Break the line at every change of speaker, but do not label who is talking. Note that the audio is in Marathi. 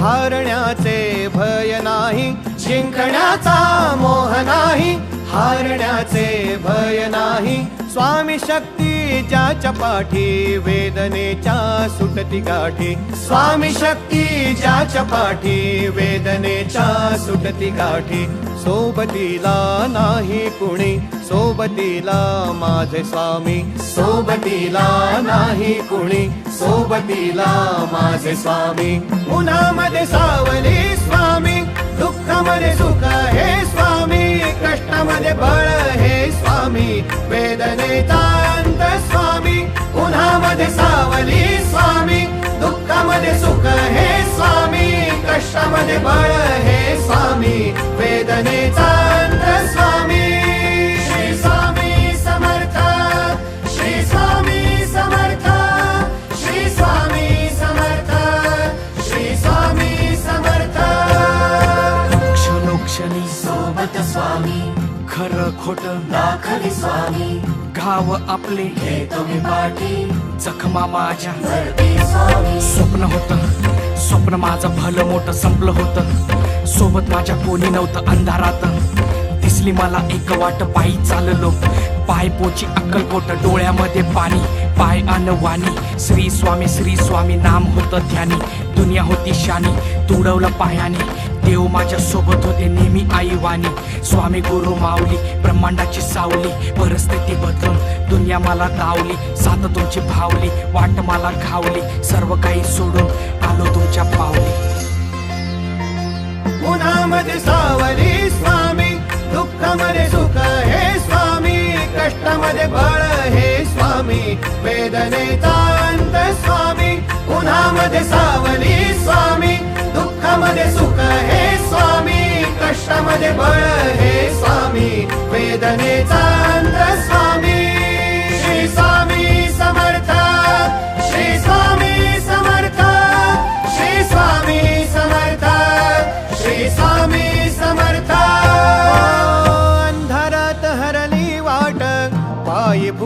हारण्याचे भय नाही जिंकण्याचा मोह नाही हारण्याचे भय नाही. स्वामी शक्ती ज्याच्या पाठी वेदनेच्या सुटती गाठी. स्वामी शक्ती ज्याच्या पाठी वेदनेच्या सुटती गाठी. सोबतीला नाही कुणी सोबतीला माझे स्वामी. सोबतीला नाही कुणी सोबतीला माझे स्वामी. उन्हामध्ये सावली स्वामी दुःखामध्ये सुख हे स्वामी. बळ हे स्वामी वेदनेचा स्वामी. श्री स्वामी समर्थ श्री स्वामी समर्थ श्री स्वामी समर्थ श्री स्वामी समर्थ.
क्षणोक्षणी
सोबत स्वामी
खरं खोट
दाखली स्वामी.
घाव आपले
हे तुम्ही पाठी.
जखमा माझ्या.
स्वामी.
स्वप्न होत. स्वप्न माझं भलं मोठं संपलं होतं. सोबत माझ्या कोणी नव्हतं अंधारात. दिसली मला एक वाट पायी चाललो. पाय पोची अक्कलकोट डोळ्यामध्ये पाणी. पाय अन वाणी श्री स्वामी श्री स्वामी नाम होतं ध्यानी. दुनिया होती शानी तुडवलं पायाने. देव माझ्या सोबत होते नेहमी आई वाणी स्वामी गुरु माऊली ब्रह्मांडाची सावली. परिस्थिती बदलून दुनिया मला दावली. साथ तुमची भावली वाट मला घावली सर्व काही सोडून आलो तुमच्या पावली.
उन्हामध्ये सावली स्वामी दुःखामध्ये सुख हे स्वामी कष्टामध्ये बळ हे स्वामी वेदनेचा अंत स्वामी. उन्हामध्ये सावली स्वामी दुःखामध्ये सुख हे स्वामी कष्टामध्ये बळ हे स्वामी वेदनेचा